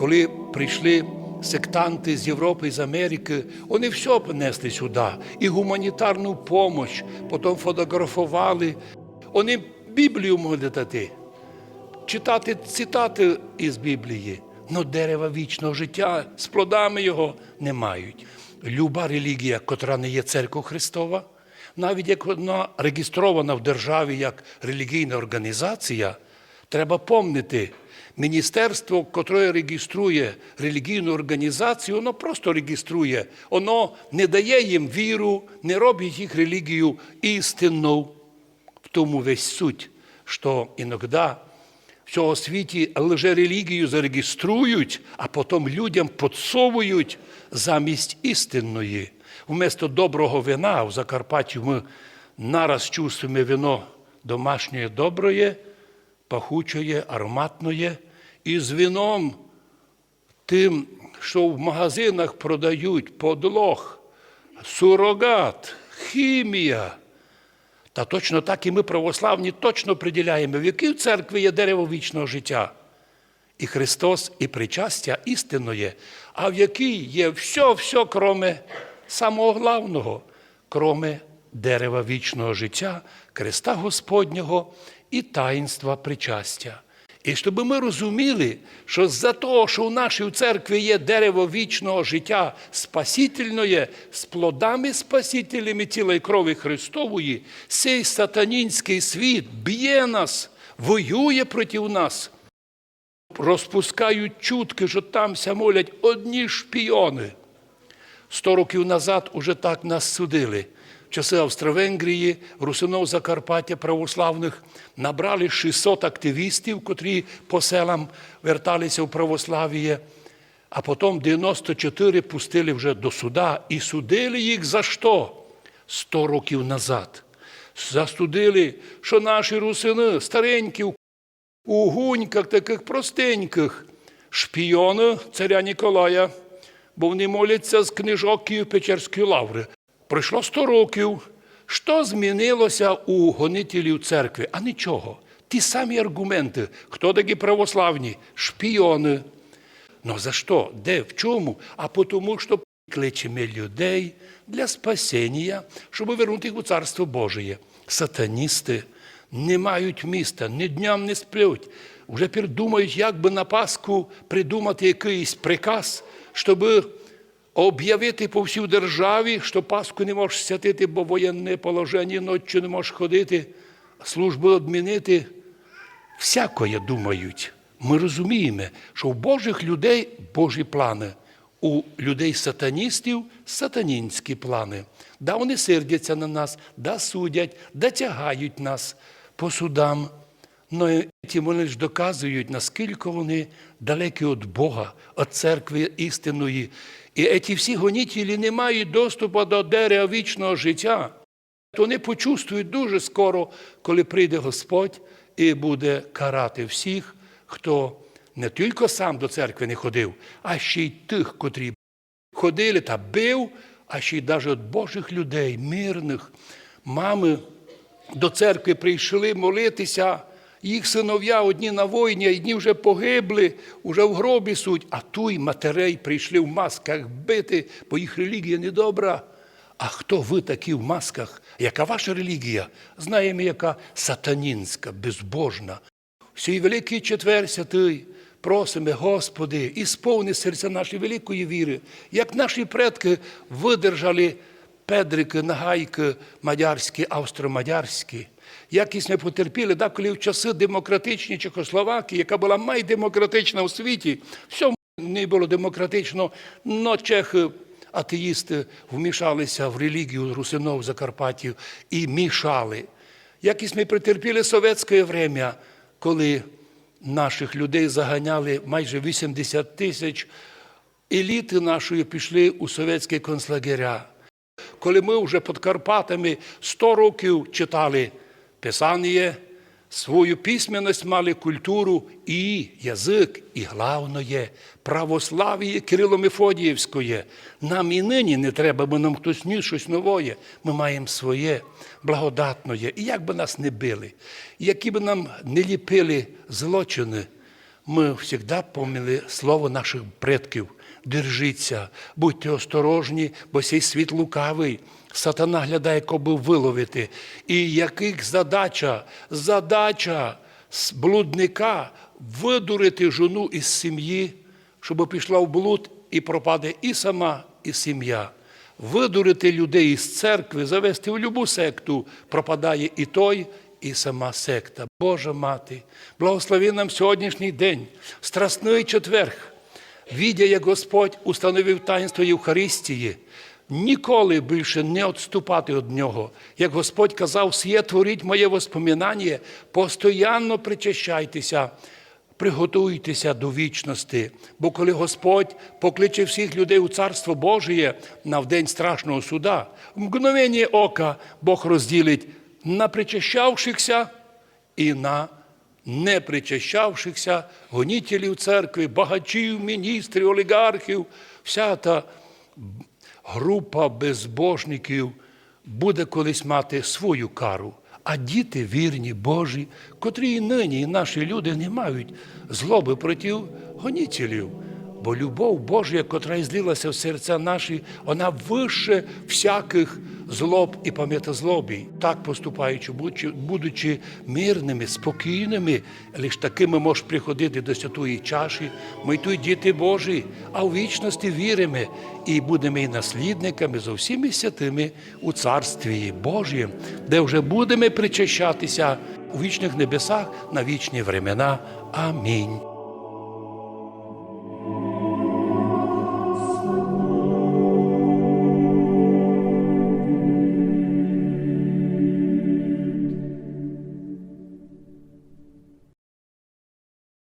коли прийшли сектанти з Європи, з Америки, вони все принесли сюди. І гуманітарну допомогу, потім фотографували. Вони Біблію могли дати, читати цитати із Біблії. Но дерева вічного життя з плодами його не мають. Люба релігія, котра не є церква Христова, навіть як вона реєстрована в державі як релігійна організація, треба помнити, міністерство, котре реєструє релігійну організацію, воно просто реєструє, воно не дає їм віру, не робить їх релігію істинну. В тому весь суть, що іноді в цьому світі лжерелігію зареєструють, а потім людям підсовують замість істинної. Вместо доброго вина в Закарпатті ми нараз чувствуємо вино домашнє доброє, пахуче, ароматне, і з вином тим, що в магазинах продають подлог, сурогат, хімія. Та точно так і ми, православні, точно приділяємо, в якій церкві є дерево вічного життя. І Христос, і причастя істинної, а в якій є все-все, кроме самого главного, кроме дерева вічного життя, Христа Господнього і таїнства причастя. І щоб ми розуміли, що за того, що у нашій церкві є дерево вічного життя спасительне, з плодами спасителями тіла і крові Христової, цей сатанінський світ б'є нас, воює проти нас. Розпускають чутки, що там ся молять одні шпіони. Сто років назад уже так нас судили. Часи Австро-Венгрії, Русинов Закарпаття православних набрали 600 активістів, котрі по селам верталися в православ'я, а потім 94 пустили вже до суда і судили їх за що? 100 років назад. Застудили, що наші русини старенькі у гуньках таких простеньких, шпіони царя Ніколая, бо вони моляться з книжок Київ-Печерської лаври. Пройшло 100 років. Що змінилося у гонителів церкви? А нічого. Ті самі аргументи. Хто такі православні? Шпіони. Ну за що? Де? В чому? А тому, що кличемо людей для спасіння, щоб вернути їх у Царство Божє. Сатаністи не мають міста, ні дням не сплють. Вже придумають, як би на Пасху придумати якийсь приказ, щоб об'явити по всій державі, що Пасху не можеш святити, бо воєнне положення, ночі не можеш ходити, службу відмінити. Всякое думають. Ми розуміємо, що в Божих людей Божі плани, у людей сатаністів сатанінські плани. Да, вони сердяться на нас, да судять, да тягають нас по судам. Ну, ті вони ж доказують, наскільки вони далекі від Бога, від церкви істинної. І ці всі гонітелі не мають доступу до дерева вічного життя. То вони почувствують дуже скоро, коли прийде Господь і буде карати всіх, хто не тільки сам до церкви не ходив, а ще й тих, котрі ходили та бив, а ще й навіть від Божих людей, мирних. Мами до церкви прийшли молитися, їх синов'я одні на війні, одні вже погибли, вже в гробі суть, а туй матерей прийшли в масках бити, бо їх релігія недобра. А хто ви такі в масках? Яка ваша релігія? Знаємо, яка сатанінська, безбожна. Всій великий четвер святий, просимо, Господи, і сповни серця нашої великої віри, як наші предки видержали педрики, нагайки мадярські, австро-мадярські. Якісь ми потерпіли, да, коли в часи демократичні Чехословакії, яка була майдемократична у світі, все не було демократично, але чехи, атеїсти вмішалися в релігію русинов Закарпаттів і мішали. Якісь ми претерпіли совєтське время, коли наших людей заганяли майже 80 тисяч, еліти нашої пішли у совєтські концлагеря. Коли ми вже під Карпатами 100 років читали Писання, свою письменність мали культуру і язик, і головне православ'я Кирило-Мефодіївське. Нам і нині не треба, бо нам хтось ніс щось нове. Ми маємо своє благодатне. І як би нас не били, які б нам не ліпили злочини, Ми завжди пам'ятали слово наших предків. Держіться, будьте осторожні, бо цей світ лукавий. Сатана глядає, коби виловити. І яких задача, задача блудника видурити жону із сім'ї, щоб пішла в блуд і пропаде і сама, і сім'я. Видурити людей із церкви, завести в любу секту, пропадає і той, і сама секта. Божа мати, благослови нам сьогоднішній день, страсний четверг, відя, як Господь установив таїнство Євхаристії, ніколи більше не відступати від нього. Як Господь казав, «Сє творіть моє воспоминання, постоянно причащайтеся, приготуйтеся до вічності. Бо коли Господь покличе всіх людей у Царство Божє на день страшного суда, в мгновення ока Бог розділить на причащавшихся і на не причащавшихся гонітелів церкви, багачів, міністрів, олігархів, вся та група безбожників буде колись мати свою кару. А діти вірні, Божі, котрі і нині і наші люди не мають злоби проти гонітелів. Бо любов Божа, котра злилася в серця наші, вона вище всяких злоб і пам'ятозлобій. Так поступаючи, будучи, мирними, спокійними, лише такими можеш приходити до святої чаші. Ми тут діти Божі, а в вічності віримо і будемо і наслідниками зо всіми святими у Царстві Божім, де вже будемо причащатися у вічних небесах на вічні времена. Амінь.